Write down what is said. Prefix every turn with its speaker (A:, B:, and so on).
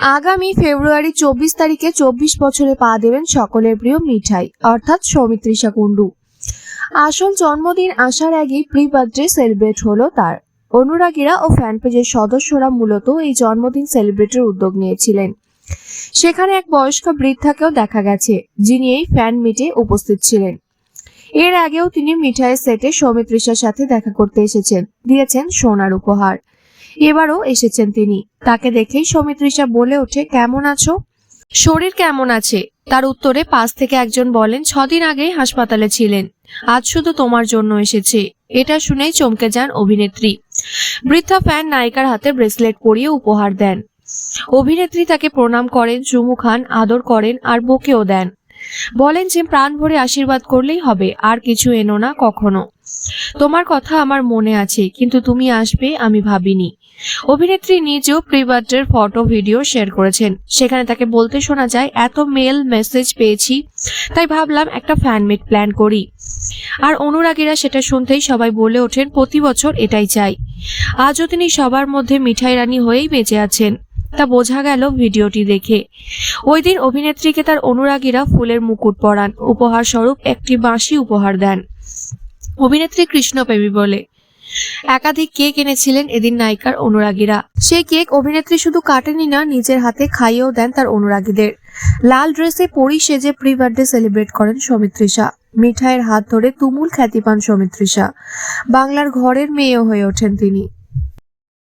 A: আগামী ফেব্রুয়ারি চব্বিশ তারিখে চব্বিশ বছরে পা দেবেন সকলের প্রিয় মিঠাই, অর্থাৎ সৌমিত্রিষা কুণ্ডু। আসল জন্মদিন আসার আগেই প্রি বার্থডে সেলিব্রেট হলো তার। অনুরাগীরা ও ফ্যান পেজের সদস্যরা মূলত এই জন্মদিন সেলিব্রেটের উদ্যোগ নিয়েছিলেন। সেখানে এক বয়স্ক বৃদ্ধাকেও দেখা গেছে, যিনি এই ফ্যান মিটে উপস্থিত ছিলেন। এর আগেও তিনি মিঠাইয়ের সেটে সৌমিত্রিষার সাথে দেখা করতে এসেছেন, দিয়েছেন সোনার উপহার। এবারও এসেছেন তিনি। তাকে দেখেই সৌমিত্রিষা বলে ওঠে, কেমন আছো? শরীর কেমন আছে? তার উত্তরে পাশ থেকে একজন বলেন, ছদিন আগেই হাসপাতালে ছিলেন। আজ শুধু তোমার জন্য এসেছে। এটা শুনেই চমকে যান অভিনেত্রী। বৃদ্ধা ফ্যান নায়িকার হাতে ব্রেসলেট পরিয়ে উপহার দেন। অভিনেত্রী তাকে প্রণাম করেন, চুমু খান, আদর করেন আর বকেও দেন। বলেন যে প্রাণ ভরে আশীর্বাদ করলেই হবে, আর কিছু এনো না কখনো। তোমার কথা আমার মনে আছে, কিন্তু তুমি আসবে আমি ভাবিনি। অভিনেত্রী নিজেও প্রি বার্থডের ফটো, ভিডিও শেয়ার করেছেন। সেখানে তাকে বলতে শোনা যায়, এত মেল মেসেজ পেয়েছি, তাই ভাবলাম একটা ফ্যানমেড প্ল্যান করি। আর অনুরাগীরা সেটা শুনতেই সবাই বলে ওঠেন, প্রতি বছর এটাই চাই। আজও তিনি সবার মধ্যে মিঠাই রানী হয়েই বেঁচে আছেন। তা বোঝা গেল ভিডিওটি দেখে। ওই দিন অভিনেত্রীকে তার অনুরাগীরা ফুলের মুকুট পরান। উপহার স্বরূপ একটি বাঁশি উপহার দেন। অভিনেত্রী কৃষ্ণপ্রেমী বলে, একাধিক কেক এনেছিলেন এদিন নায়িকার অনুরাগীরা। সেই কেক অভিনেত্রী শুধু কাটেনি না, নিজের হাতে খাইয়েও দেন তার অনুরাগীদের। লাল ড্রেসে পরি সেজে প্রি বার্থডে সেলিব্রেট করেন সৌমিত্রিষা। মিঠাইয়ের হাত ধরে তুমুল খ্যাতি পান সৌমিত্রিষা। বাংলার ঘরের মেয়েও হয়ে ওঠেন তিনি।